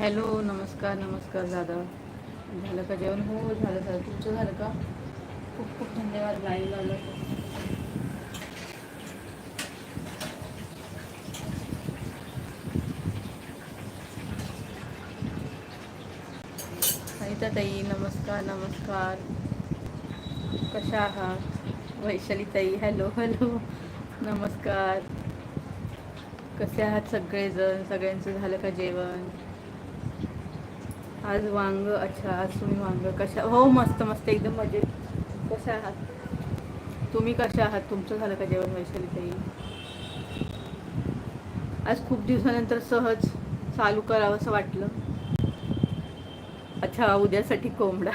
Hello नमस्कार नमस्कार दादा. झालं का जेवण? हो झालं झालं. तुमचं झालं का? खूप खूप धन्यवाद. लाईव्ह आलं सनिता ताई नमस्कार नमस्कार. कशा आहात? वैशाली ताई हॅलो हॅलो. नमस्कार. कसे आहात सगळेजण? सगळ्यांचं झालं का जेवण? आज वांग अच्छा आज तुम्ही वांग. कशा हो मस्त मस्त एकदम मजेत. कशा आहात? तुम्ही कशा आहात? तुमचं झालं का जेवण वैशाली ताई? आज खूप दिवसानंतर सहज चालू करावं असं वाटलं. अच्छा उद्यासाठी कोंबडा.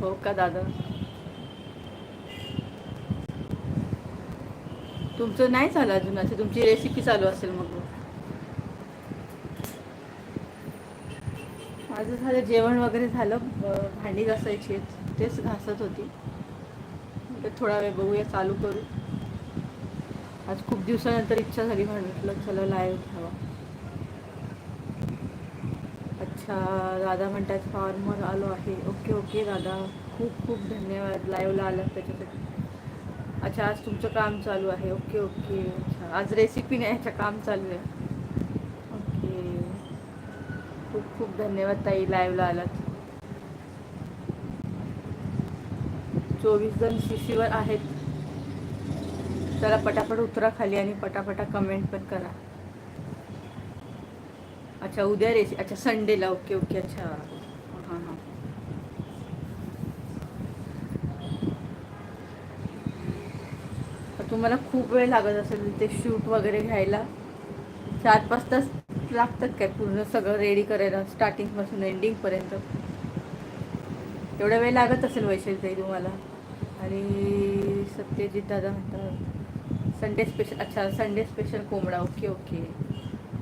हो का दादा? तुमचं नाही झालं अजून? असं तुमची रेसिपी चालू असेल मग. माझं झालं जेवण वगैरे झालं भांडी घासायची तेच घासत होती. थोडा वेळ बघूया चालू करू. आज खूप दिवसानंतर इच्छा झाली म्हटलं चला लाईव्ह घ्यावा अच्छा दादा म्हणतात फार्मर आलो आहे. ओके ओके दादा. खूप खूप धन्यवाद. लाईव्हला आला त्याच्यासाठी. अच्छा आज तुमचं काम चालू आहे. Okay okay. अच्छा आज रेसिपी नाही अच्छा काम चालू आहे ओके खूप खूप धन्यवाद ताई लाईव्हला आलात. चोवीस जण शिशीवर आहेत. चला पटापट उतरा खाली आणि पटापटा कमेंट पण करा. अच्छा उद्या रेसि अच्छा संडेला ओके ओके अच्छा. हां हां. तुम्हाला खूप वेळ लागत असेल ते शूट वगैरे घ्यायला. चार पाच तास लागतात काय पूर्ण सगळं रेडी करायला स्टार्टिंगपासून एंडिंगपर्यंत तेवढा वेळ लागत असेल वैशाली तुम्हाला. आणि सत्यजित दादा म्हणतात संडे स्पेशल अच्छा संडे स्पेशल कोंबडा ओके ओके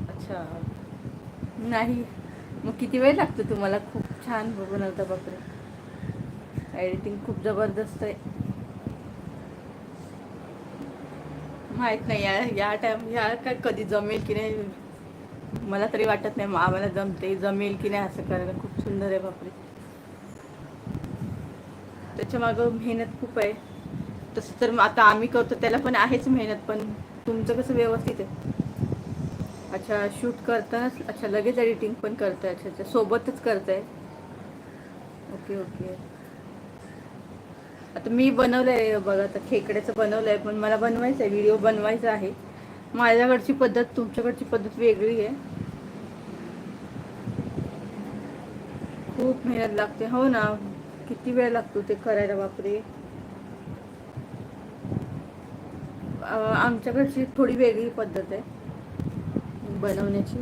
अच्छा. नाही. मग किती वेळ लागतो तुम्हाला? खूप छान बघून आता बापरे. एडिटिंग खूप जबरदस्त आहे. माहीत नाही या या टाइम या काय कधी जमेल की नाही. मला तरी वाटत नाही मग आम्हाला जमते जमेल की नाही असं करायला. खूप सुंदर आहे बापरे. त्याच्या मागं मेहनत खूप आहे. तसं तर मग आता आम्ही करतो त्याला पण आहेच मेहनत पण तुमचं कसं व्यवस्थित आहे? अच्छा शूट करतानाच अच्छा लगेच एडिटिंग पण करताय अच्छा अच्छा सोबतच करताय. Okay okay. आता मी बनवलं आहे बघा आता खेकड्याचं बनवलं आहे पण मला बनवायचं आहे व्हिडिओ बनवायचा आहे. माझ्याकडची पद्धत तुमच्याकडची पद्धत वेगळी आहे. खूप मेहनत लागते. हो ना. किती वेळ लागतो ते करायला बापरे. आमच्याकडची थोडी वेगळी पद्धत आहे बनवण्याची.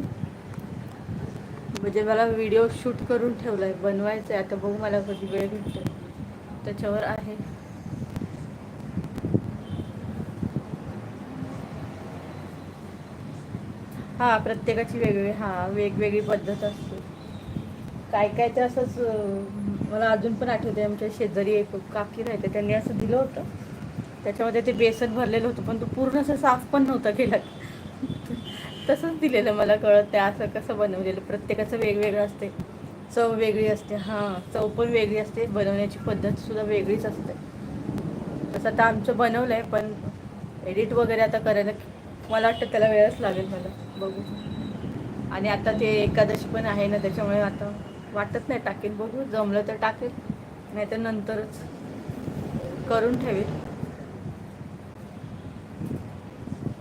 म्हणजे मला व्हिडिओ शूट करून ठेवला आहे बनवायचं आहे. आता बघू मला कधी वेळ भेटतो त्याच्यावर आहे. हा प्रत्येकाची वेगळी हा वेगवेगळी पद्धत असते. काय काय ते असंच मला अजून पण आठवते आमच्या शेजारी एक काकी राहते त्यांनी असं दिलं होतं. त्याच्यामध्ये ते बेसन भरलेलं होतं पण तो पूर्ण असं साफ पण नव्हता केला. तसंच दिलेलं मला कळत नाही असं कसं बनवलेलं. प्रत्येकाचं वेगवेगळं असते चव वेगळी असते हां चव पण वेगळी असते बनवण्याची पद्धतसुद्धा वेगळीच असते. तसं आता आमचं बनवलं आहे पण एडिट वगैरे आता करायला मला वाटतं त्याला वेळच लागेल मला बघू. आणि आता ते एकादशी पण आहे ना त्याच्यामुळे आता वाटत नाही टाकेल बघू जमलं तर टाकेल नाही तर नंतरच करून ठेवेल.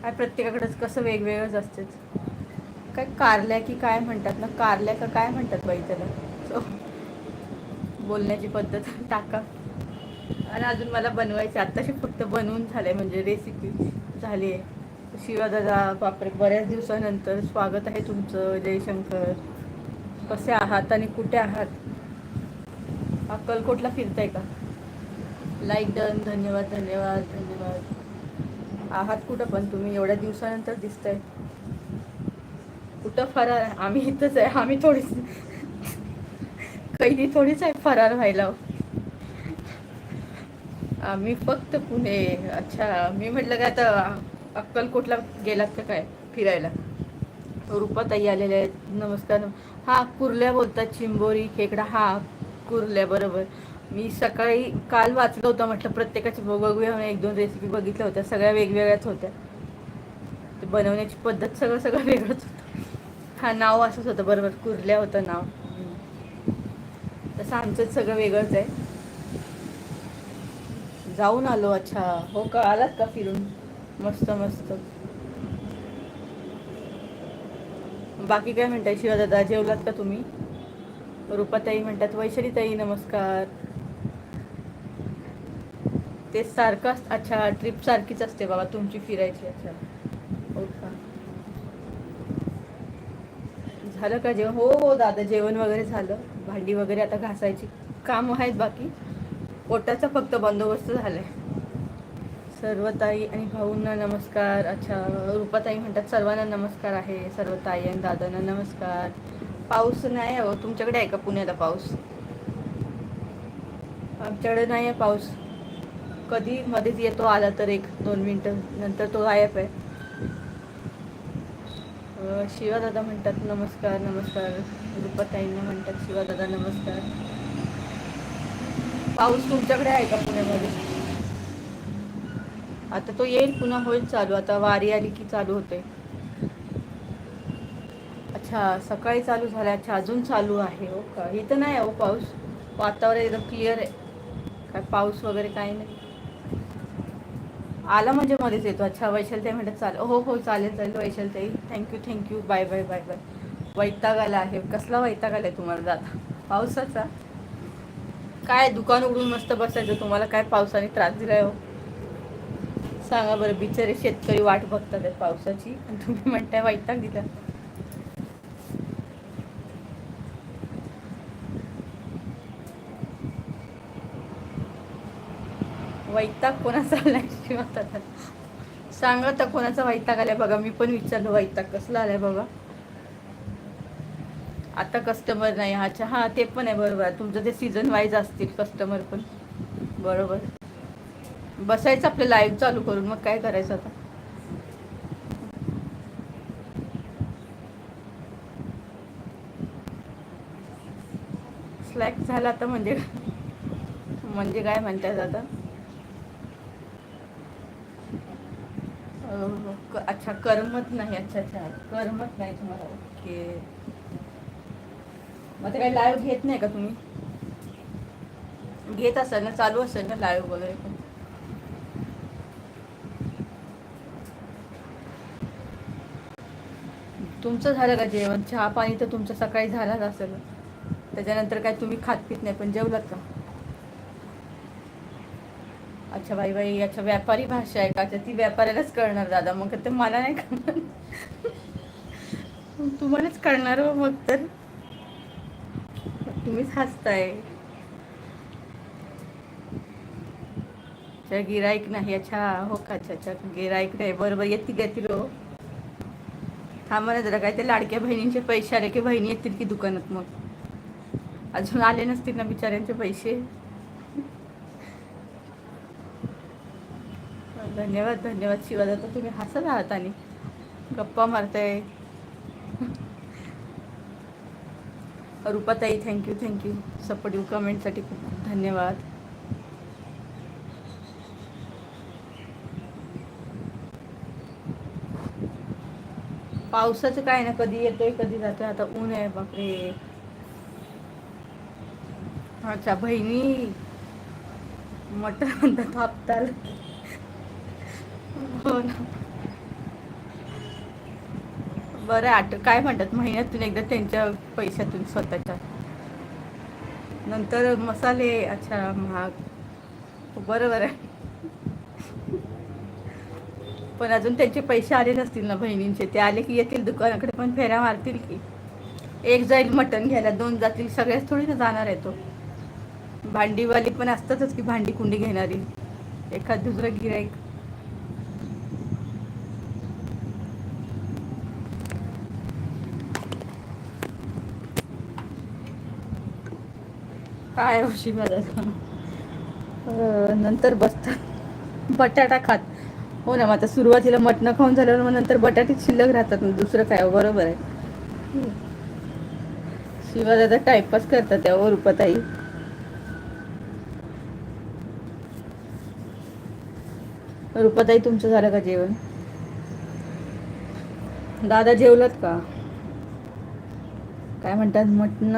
काय प्रत्येकाकडेच कसं वेगवेगळंच असतेच काय कारल्या की काय म्हणतात ना कारल्या का काय म्हणतात बाई त्याला? सो बोलण्याची पद्धत टाका. आणि अजून मला बनवायचं आत्ताशी फक्त बनवून झालंय म्हणजे रेसिपी झाली आहे शिवा दादा बापरे बऱ्याच दिवसानंतर स्वागत आहे तुमचं जयशंकर. कसे आहात आणि कुठे आहात? अक्कलकोटला फिरताय का? लाईक डन धन्यवाद धन्यवाद धन्यवाद. आहात कुठं पण तुम्ही एवढ्या दिवसानंतर दिसताय. कुठं फरार? आम्ही इथंच आहे आम्ही थोडीच कैदी थोडीच आहे फरार व्हायला. आम्ही फक्त पुणे. अच्छा मी म्हटलं का आता अक्कलकोटला गेलात का काय? फिरायला. रुपाताई आलेल्या आहेत. नमस्कार. हा कुर्ल्या बोलतात चिंबोरी खेकडा. हा कुर्ल्या बरोबर. मी सकाळी काल वाचलं होतं म्हटलं प्रत्येकाची बघूया. म्हणून एक दोन रेसिपी बघितल्या होत्या. सगळ्या वेगवेगळ्याच होत्या. ते बनवण्याची पद्धत सगळं सगळं वेगळंच होतं. हा नाव असंच होतं बरोबर. कुर्ल्या होतं नाव. तसं आमचंच सगळं वेगळंच आहे. जाऊन आलो अच्छा. हो का आलात का फिरून? मस्त मस्त. बाकी काय म्हणताय? शिवा दादा जेवलात का तुम्ही? रूपाताई म्हणतात वैशालीताई नमस्कार. ते सारखं अस- अच्छा ट्रिप सारखीच असते बाबा तुमची फिरायची अच्छा. हो का झालं का जेवण? हो हो दादा जेवण वगैरे झालं. भांडी वगैरे आता घासायची. काम आहेत बाकी. पोटाचा फक्त बंदोबस्त झालाय. सर्व ताई आणि भाऊंना नमस्कार. अच्छा रूपाताई म्हणतात सर्वांना नमस्कार आहे. सर्व ताई आणि दादांना नमस्कार. पाऊस नाही आहे हो तुमच्याकडे आहे का पुण्याला पाऊस? आमच्याकडे नाही आहे पाऊस. कधी मध्येच येतो आला तर एक दोन मिनटं. नंतर तो गायब आहे. शिवादादा म्हणतात नमस्कार नमस्कार. रूपाताईंना म्हणतात शिवादादा नमस्कार. पाऊस तुमच्याकडे आहे का पुण्यामध्ये? आता तो येईल पुन्हा होईल चालू. आता वारी आली की चालू होते. अच्छा सकाळी चालू झाला अच्छा अजून चालू आहे. हो का? इथं नाही हो पाऊस. वातावरण एकदम क्लिअर आहे. काय पाऊस वगैरे काही नाही. आला म्हणजे मध्येच येतो. अच्छा वैशालताई म्हणतात चालेल हो हो चालेल चालेल वैशालताई. Thank you thank you bye bye bye bye वैताग आला आहे. कसला वैताग आलाय तुम्हाला दादा पावसाचा? काय दुकान उघडून मस्त बसायचं? तुम्हाला काय पावसाने त्रास दिलाय हो? सांगा बरं बिचारे शेतकरी वाट बघतात आहेत पावसाची. आणि तुम्ही म्हणताय वैताग दिला. वैताग कोणाचा आलाय? श्रीमंत सांगा तर कोणाचा वैताग आलाय बघा. मी पण विचारलो वैताग कसला आलाय बघा. आता कस्टमर नाही. अच्छा हा ते पण आहे. बरोबर. तुमचं ते सीझन वाईज असतील कस्टमर पण. बरोबर. बसायचं आपलं लाईव्ह चालू करून मग काय करायचं आता? स्लॅक झाला आता म्हणजे म्हणजे काय म्हणतात आता? अच्छा करमत नाही अच्छा अच्छा करमत नाही तुम्हाला. ओके. मग ते काही लाईव्ह घेत नाही का तुम्ही? घेत असाल ना चालू असेल ना लाईव्ह वगैरे पण तुमचं झालं का जेवण? चहा पाणी तर तुमचं सकाळी झालाच असेल. त्याच्यानंतर काय तुम्ही खात पित नाही पण जेवलात का? अच्छा बाई बाई अच्छा व्यापारी भाषा आहे का? अच्छा ती व्यापाऱ्यालाच कळणार दादा मग ते मला नाही कळणार. तुम्हालाच कळणार हो मग तर. तुम्हीच हसताय. अच्छा गिराईक नाही अच्छा हो का अच्छा अच्छा गिराईक नाही बरोबर येतील येतील हो. थांबा मला जरा काय ते लाडक्या बहिणींचे पैसे आले की बहिणी येतील की दुकानात मग. अजून आले नसतील ना बिचाऱ्यांचे पैसे. धन्यवाद धन्यवाद. शिवादाता तुम्ही हसत आहात आणि गप्पा मारताय. Rupatai thank you thank you supportive कमेंटसाठी खूप खूप धन्यवाद. पावसाचं काय ना कधी येतोय कधी जातोय आता ऊन आहे बापरे. अच्छा बहिणी. मटर म्हणतात हप्ताला. हो ना. बरं आठ काय म्हणतात महिन्यातून एकदा त्यांच्या पैशातून स्वतःच्या. नंतर मसाले अच्छा महाग. बरोबर आहे पण अजून त्यांचे पैसे आले नसतील ना बहिणींचे. ते आले की येतील दुकानाकडे पण फेऱ्या मारतील की. एक जाईल मटण घ्यायला दोन जातील सगळ्याच थोडी ना जाणार आहे तो. भांडीवाली पण असतातच की भांडी कुंडी घेणारी. एखाद दुसरं गिराईक काय होशी माझा? नंतर बसतात बटाटा खात. हो ना मग आता सुरुवातीला मटणं खाऊन झाल्यावर मग नंतर बटाटे शिल्लक राहतात ना दुसरं काय हो, बरोबर आहे. शिवा दादा टाइमपास करतात त्यावर रुपाताई. रुपाताई तुमचं झालं का जेवण? दादा जेवलात का? काय म्हणतात मटण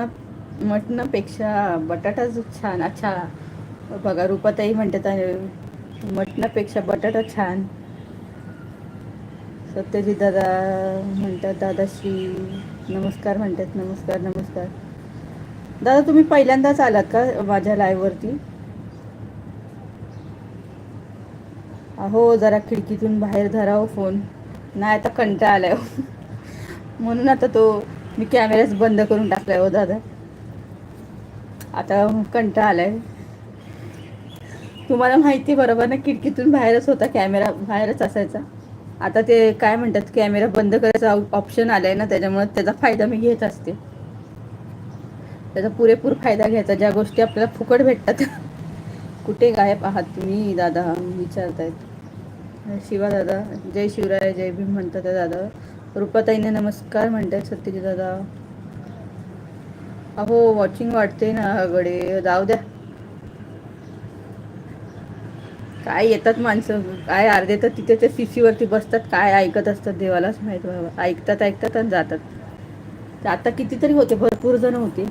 मटणापेक्षा बटाटाच छान अच्छा. बघा रुपाताई म्हणतात मटणापेक्षा बटाटा छान. सत्यजी दादा म्हणतात दादाश्री नमस्कार म्हणतात नमस्कार नमस्कार. दादा तुम्ही पहिल्यांदाच आलात का माझ्या लाईव्हवरती हो जरा खिडकीतून बाहेर धराव फोन हो नाही आता कंटाळा आलाय हो. म्हणून आता तो मी कॅमेराच बंद करून टाकलाय हो दादा. आता कंटाळा आलाय. तुम्हाला माहिती बरोबर ना खिडकीतून बाहेरच होता कॅमेरा बाहेरच असायचा. आता ते काय म्हणतात कॅमेरा बंद करायचा ऑप्शन आलाय ना त्याच्यामुळे त्याचा फायदा मी घेत असते. त्याचा पुरेपूर फायदा घ्यायचा ज्या गोष्टी आपल्याला फुकट भेटतात. कुठे गायब आहात तुम्ही दादा? विचारतायत. शिवा दादा जय शिवराय जय भीम म्हणतात दादा. रुपाताईने नमस्कार म्हणतात सत्यजी दादा. अहो वॉचिंग वाटते ना गडे. जाऊ द्या. काय येतात माणसं? काय अर्धे तर तिथे ते सीसीवरती बसतात काय ऐकत असतात देवालाच माहीत बाबा ऐकतात ऐकतात आणि जातात. आता कितीतरी होते भरपूर जण होते.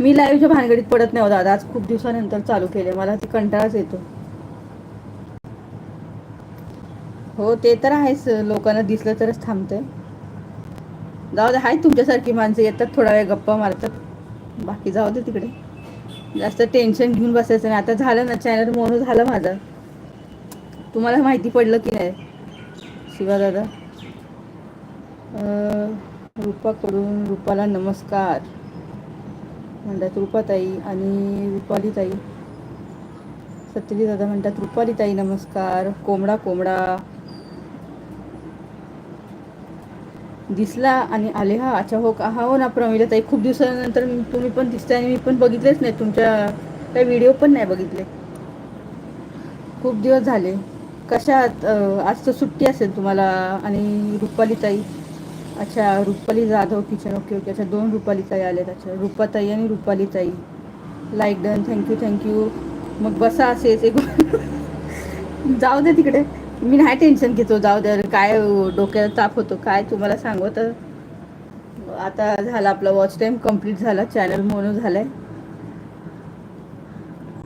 मी लाईव्हच्या भानगडीत पडत नाही हो दादा. आज खूप दिवसानंतर चालू केले मला ती कंटाळाच येतो. हो ते तर आहेच. लोकांना दिसलं तरच थांबतंय. जाऊ दे आहे तुमच्यासारखी माणसं येतात थोडा वेळ गप्पा मारतात. बाकी जाऊ दे तिकडे. जास्त टेन्शन घेऊन बसायचं नाही. आता झालं ना चॅनल मोनो झालं माझं. तुम्हाला माहिती पडलं की नाही? शिवा दादा. रुपाकडून रुपाला नमस्कार. म्हणतात रूपाताई आणि रुपालीताई. सत्यजी दादा म्हणतात रुपालीताई नमस्कार. कोंबडा कोंबडा. दिसला आणि आले हा अच्छा हो का? हा हो ना प्रमिला ताई खूप दिवसानंतर तुम्ही पण दिसताय आणि मी पण बघितलेच नाही. तुमच्या काही व्हिडिओ पण नाही बघितले. खूप दिवस झाले. कशा आज तर सुट्टी असेल तुम्हाला आणि रुपाली ताई अच्छा Rupali Jadhav kitchen okay okay अच्छा दोन रुपाली ताई आलेत अच्छा रुपाताई आणि रुपाली ताई. लाईक डन थँक्यू थँक्यू मग बसा असेच एक जाऊ दे तिकडे. मी नाही टेन्शन घेतो हो, जाऊ दे काय हो, डोक्याला ताप होतो काय तुम्हाला सांगू तर आता झाला आपला वॉच टाईम कंप्लीट झाला चॅनल म्हणून झालाय.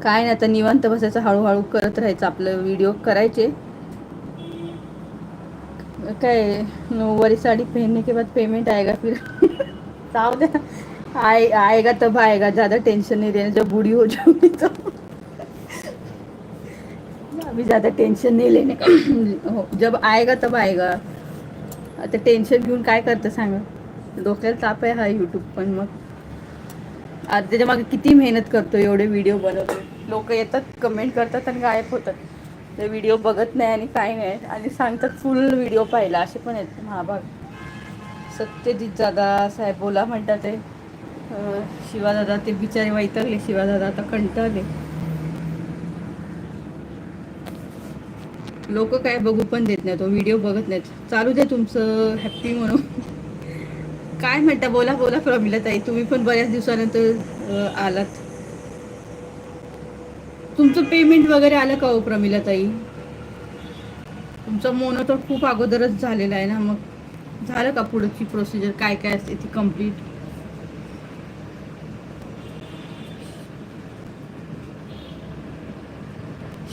काय नाही आता निवांत बसायचं हळूहळू करत राहायचं आपलं व्हिडिओ करायचे. काय नऊवारी साडी पहनने के बाद पेमेंट आएगा फिर. जाऊ द्या आय आएगा तब आएगा ज़्यादा टेंशन नहीं देना जब बूढ़ी हो जाऊंगी तो. अभी ज़्यादा टेन्शन नहीं लेने का? हो जब आएगा तब आएगा. आता टेन्शन घेऊन काय करतं सांगा? डोक्याला ताप आहे हा यूट्यूब पण मग. आता त्याच्यामागे किती मेहनत करतो एवढे व्हिडिओ बनवतो लोक येतात कमेंट करतात आणि गायब होतात. ते व्हिडिओ बघत नाही आणि काय नाही. आणि सांगतात फुल व्हिडिओ पाहिला असे पण आहेत. महाभाग. सत्यजित दादा साहेब बोला म्हणतात ते. शिवादादा ते बिचारे वैतरले शिवादादा आता कंटाळले. लोक काय बघू पण देत नाही तो व्हिडिओ बघत नाहीत. चालू दे तुमचं हॅप्पी म्हणून. काय म्हणता बोला बोला प्रमिला ताई. तुम्ही पण बऱ्याच दिवसानंतर आलात. तुमचं पेमेंट वगैरे आलं का हो प्रमिला ताई? तुमचा मोनो तर खूप अगोदरच झालेला आहे ना मग झालं का पुढची प्रोसिजर काय काय असते ती कंप्लीट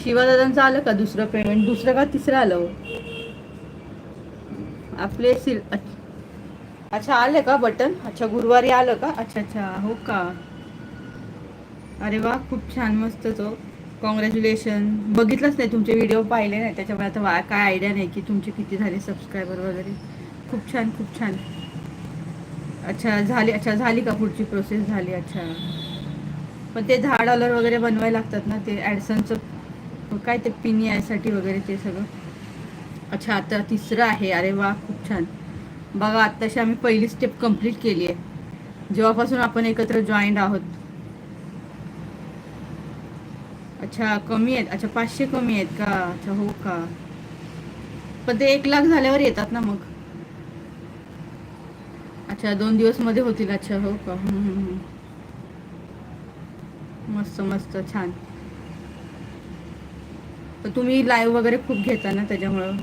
शिवादादांचं आलं का दुसरं पेमेंट दुसरं का तिसरं आलं हो? आपले सिल अच्छा आलं का बटन अच्छा गुरुवारी आलं का? अच्छा अच्छा हो का? अरे वा खूप छान मस्त तो. कॉंग्रॅच्युलेशन बघितलंच नाही तुमचे व्हिडिओ पाहिले नाही. त्याच्यामुळे आता वा काय आयडिया नाही की तुमचे किती झाले सबस्क्रायबर वगैरे. खूप छान खूप छान. अच्छा झाली अच्छा झाली का पुढची प्रोसेस झाली अच्छा. पण ते दहा डॉलर वगैरे बनवायला लागतात ना ते ॲडसनचं काय ते पिनी यायसाठी वगैरे ते सगळं? अच्छा आता तिसरं आहे. अरे वा खूप छान. बघा आत्ताशी आम्ही पहिली स्टेप कंप्लीट केली आहे. जेव्हापासून आपण एकत्र जॉईंट आहोत. अच्छा कमी आहेत. अच्छा पाचशे कमी आहेत का? अच्छा हो का? पण ते एक लाख झाल्यावर येतात ना मग? अच्छा दोन दिवसमध्ये होतील. अच्छा हो का? हम्म, हम्म. मस्त मस्त छान. तर तुम्ही लाईव्ह वगैरे खूप घेता ना त्याच्यामुळं?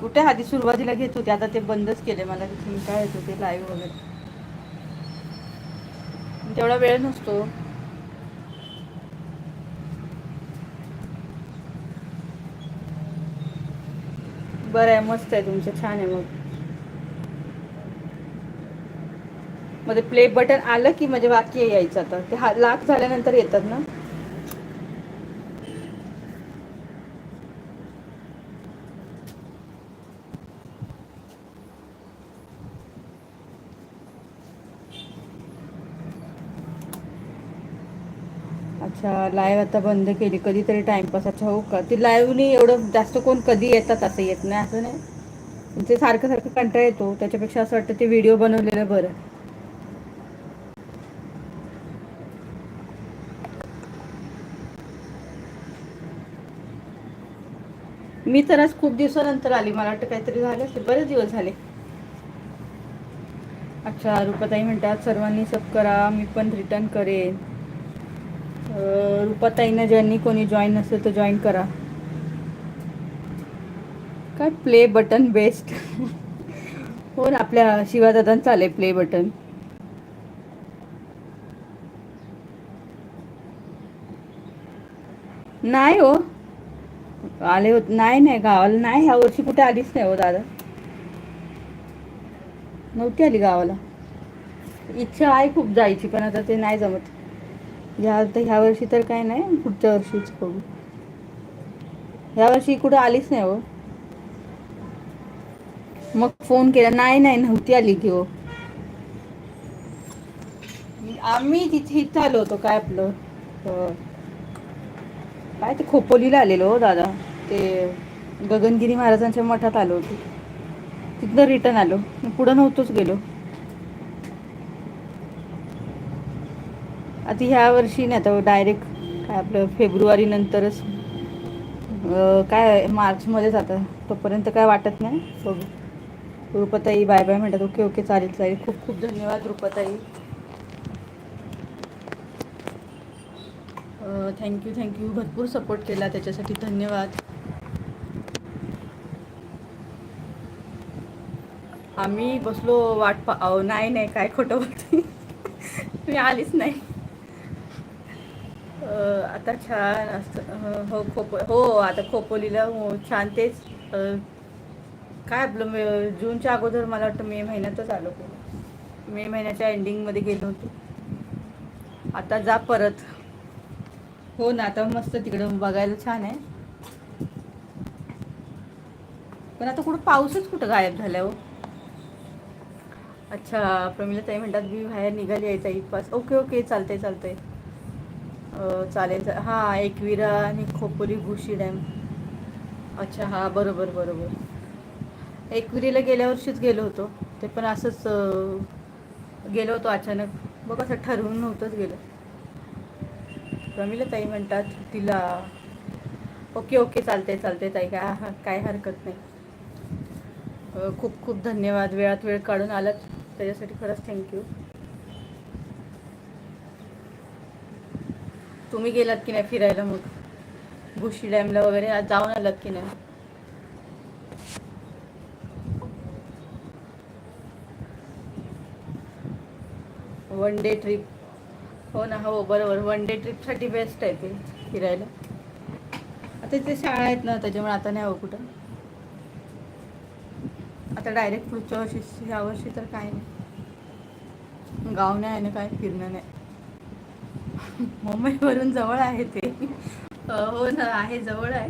कुठे आधी सुरुवातीला घेत होते आता ते बंदच केले मला तुम्ही काय येत होते लाईव्ह वगैरे. तेवढा वेळ नसतो. बरं आहे मस्त आहे तुमचं छान आहे मग. मध्ये प्ले बटन आलं की म्हणजे बाकी यायचं आता? ते हा लाख झाल्यानंतर येतात ना? अच्छा लाईव्ह आता बंद केली कधीतरी टाइमपास अच्छा हो का? ती लाईव्हनी एवढं जास्त कोण कधी येतात असं येत नाही असं नाही? ते सारखं सारखं कंटाळा येतो त्याच्यापेक्षा असं वाटतं ते व्हिडिओ बनवलेलं बरं. मी तर आज खूप दिवसानंतर आली मला वाटतं काहीतरी झालं असेल बरेच दिवस झाले. अच्छा रुपाताई म्हणतात सर्वांनी सब करा मी पण रिटर्न करेन. रुपाताईनं ज्यांनी कोणी जॉईन नसेल तर जॉईन करा. काय प्ले बटन बेस्ट हो ना आपल्या शिवादादांचं आलंय प्ले बटन नाही हो. आले होत नाही नाही गावाला नाही ह्या वर्षी कुठे आलीच नाही हो दादा. नव्हती आली गावाला. इच्छा आहे खूप जायची पण आता ते नाही जमत. ह्या तर ह्या वर्षी तर काय नाही पुढच्या वर्षीच बघू. ह्या वर्षी कुठं आलीच नाही हो. मग फोन केला नाही नाही नव्हती आली की हो. आम्ही तिथे इथं आलो होतो काय आपलं काय ते खोपोलीला आलेलो हो दादा. ते गगनगिरी महाराजांच्या मठात आलो होतो. तिथनं रिटर्न आलो. पुढं नव्हतोच गेलो. आता ह्या वर्षी नाही आता डायरेक्ट काय आपलं फेब्रुवारी नंतरच काय मार्चमध्येच आता तोपर्यंत काय वाटत नाही. बघू. रुपाताई बाय बाय म्हणतात. ओके ओके चालेल चालेल. खूप खूप धन्यवाद रुपाताई. थँक्यू थँक्यू भरपूर सपोर्ट केला त्याच्यासाठी. धन्यवाद. आम्ही बसलो वाट पा अहो, नाही नाही काय खोटं बोलते. मी आलीच नाही. आता छान असतं हो खोप हो आता खोपोलीला हो छान तेच काय आपलं जूनच्या अगोदर मला वाटतं मे महिन्यातच आलो मे. महिन्याच्या एंडिंगमध्ये गेलो होतो. आता जा परत. हो ना आता मस्त तिकडं बघायला छान आहे. पण आता कुठं पाऊसच कुठं गायब झाला हो. अच्छा प्रमिला ताई म्हणतात मी बाहेर निघाली आहे ताई. पास ओके ओके चालतंय चालतंय. चालेल. हां एकविरा आणि खोपोली भुशी डॅम. अच्छा हां बरोबर बरोबर. एकविरीला गेल्या वर्षीच गेलो होतो. ते पण असंच गेलो होतो अचानक. बघ असं ठरवून नव्हतंच गेलं. प्रमिला ताई म्हणतात तिला ओके ओके चालते चालते ताई. काय हा- काय हरकत नाही. खूप खूप धन्यवाद. वेळात वेळ काढून आलात. त्याच्यासाठी खरंच थँक्यू. तुम्ही गेलात की नाही फिरायला मग? भुशी डॅमला वगैरे आज जाऊन आलात की नाही? वन डे ट्रिप हो ना हो बरोबर. वन डे ट्रिपसाठी बेस्ट आहे ते फिरायला. आता ते शाळा आहेत ना त्याच्यामुळे आता नाही हो कुठं. आता डायरेक्ट पुढच्या वर्षी ह्या वर्षी तर काय नाही. गाव नाही आहे ना काय फिरणं नाही. मुंबईवरून जवळ आहे ते. हो ना आहे जवळ आहे.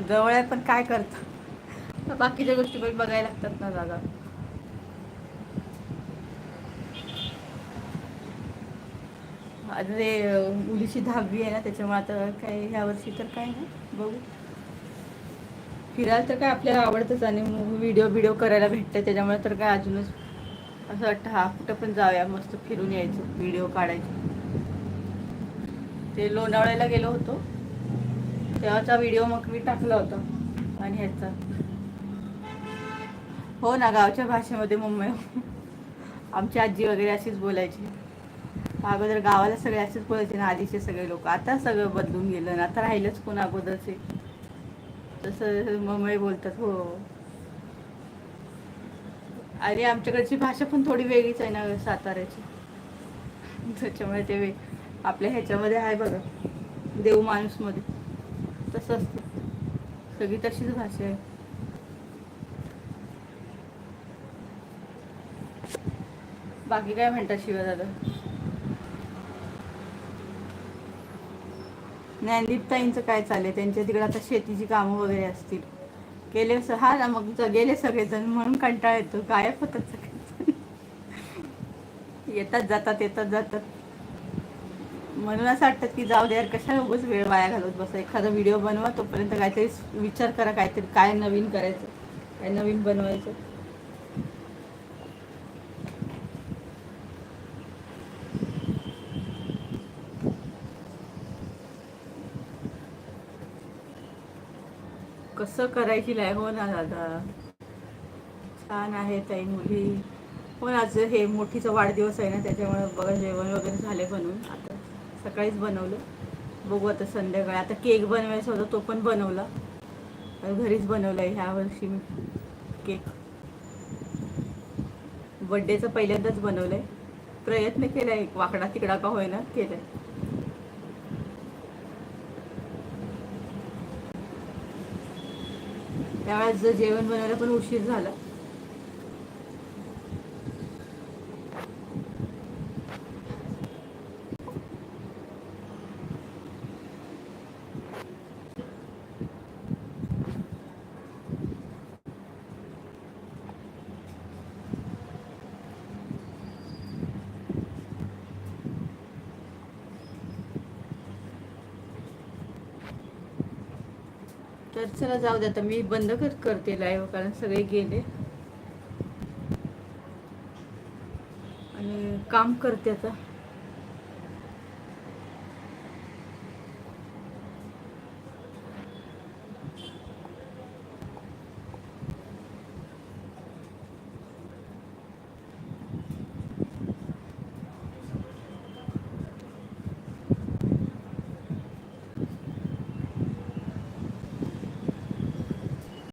जवळ आहे पण काय करतं? बाकीच्या गोष्टी पण बघायला लागतात ना दादा आता ते मुलीची दहावी आहे ना त्याच्यामुळे आता काय ह्या वर्षी तर काय नाही बघू. फिरायला तर काय आपल्याला आवडतंच आणि व्हिडिओ व्हिडिओ करायला भेटतं त्याच्यामुळे तर काय अजूनच असं वाटतं हा कुठं पण जाऊया मस्त फिरून यायचं व्हिडिओ काढायचे. ते लोणावळ्याला गेलो होतो. तेव्हाचा व्हिडिओ मग मी टाकला होता. आणि ह्याचा. हो ना गावच्या भाषेमध्ये मुंबई. आमची आजी वगैरे अशीच बोलायची. अगोदर गावाला सगळे असेच बोलायचे ना आधीचे सगळे लोक. आता सगळं बदलून गेलं ना आता राहिलंच कोण अगोदरचे. तसं मुंबई बोलतात हो. अरे आमच्याकडची भाषा पण थोडी वेगळीच आहे ना साताऱ्याची. त्याच्यामुळे ते वेग आपल्या ह्याच्यामध्ये आहे बघा देव माणूसमध्ये. तसं असतं. सगळी तशीच भाषा आहे. बाकी काय म्हणतात शिवाय दादा? ज्ञानदीप ताईंचं काय चाललंय? त्यांच्या तिकडे आता शेतीची कामं वगैरे असतील. गेले असं हा ना मग गेले सगळेजण म्हणून कंटाळा येतो. गायब होतात सगळेजण. येतात जातात येतात जातात. म्हणून असं वाटतं की जाऊ दे यार कशाला उगाच वेळ वाया घालवत बसा? एखादा व्हिडिओ बनवा तोपर्यंत काहीतरी विचार करा काहीतरी काय नवीन करायचं काय नवीन बनवायचं. कसं करायची लाय हो ना दादा. छान आहे ताई मुली. हो आज हे मोठीचा वाढदिवस आहे ना त्याच्यामुळे बघा जेवण वगैरे झाले बनवून. आता सकाळीच बनवलं. बघू आता संध्याकाळी. आता केक बनवायचा होता तो पण बनवला. घरीच बनवला आहे ह्या वर्षी मी केक. बड्डेचं पहिल्यांदाच बनवलं आहे प्रयत्न केला आहे वाकडा तिकडा का होईना केलं आहे त्यावेळेस जर जेवण बनवायला पण उशीर झाला तर चला जाऊ दे आता मी बंद कर करते लाईव्ह कारण सगळे गेले. आणि काम करते आता.